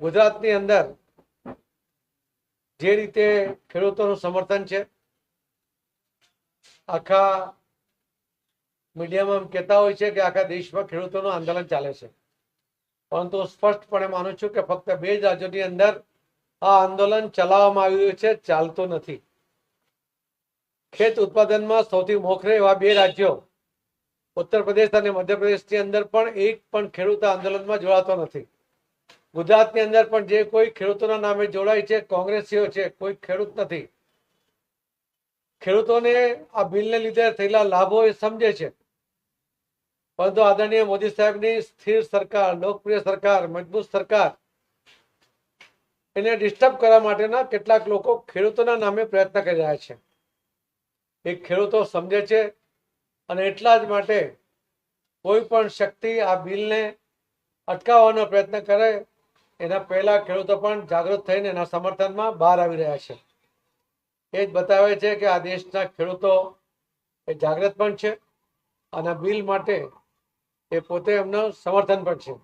ગુજરાતની અંદર જે રીતે ખેડૂતોનું સમર્થન છે, આખા મીડિયામાં એમ કહેતા હોય છે કે આખા દેશમાં ખેડૂતોનું આંદોલન ચાલે છે. પરંતુ સ્પષ્ટપણે માનું છું કે ફક્ત બે જ રાજ્યોની અંદર આ આંદોલન ચલાવવામાં આવી રહ્યું છે, ચાલતું નથી. ખેત ઉત્પાદનમાં સૌથી મોખરે એવા બે રાજ્યો, ઉત્તર પ્રદેશ અને મધ્યપ્રદેશની અંદર પણ એક પણ ખેડૂત આંદોલનમાં જોડાતો નથી. ગુજરાતની અંદર પણ જે કોઈ ખેડૂતોના નામે જોડાય છે, કોંગ્રેસીઓ છે, કોઈ ખેડૂત નથી. ખેડૂતોને આ બિલને લીધે થયેલા લાભો એ સમજે છે. પરંતુ આદરણીય મોદી સાહેબની સ્થિર સરકાર, લોકપ્રિય સરકાર, મજબૂત સરકાર એને ડિસ્ટર્બ કરવા માટેના કેટલાક લોકો ખેડૂતોના નામે પ્રયત્ન કરી રહ્યા છે. એ ખેડૂતો સમજે છે અને એટલા જ માટે કોઈ પણ શક્તિ આ બિલને અટકાવવાનો પ્રયત્ન કરે એના પહેલા ખેડૂતો પણ જાગૃત થઈને એના સમર્થનમાં બહાર આવી રહ્યા છે. એ જ બતાવે છે કે આ દેશના ખેડૂતો એ જાગૃત પણ છે અને બિલ માટે એ પોતે એમનું સમર્થન પણ છે.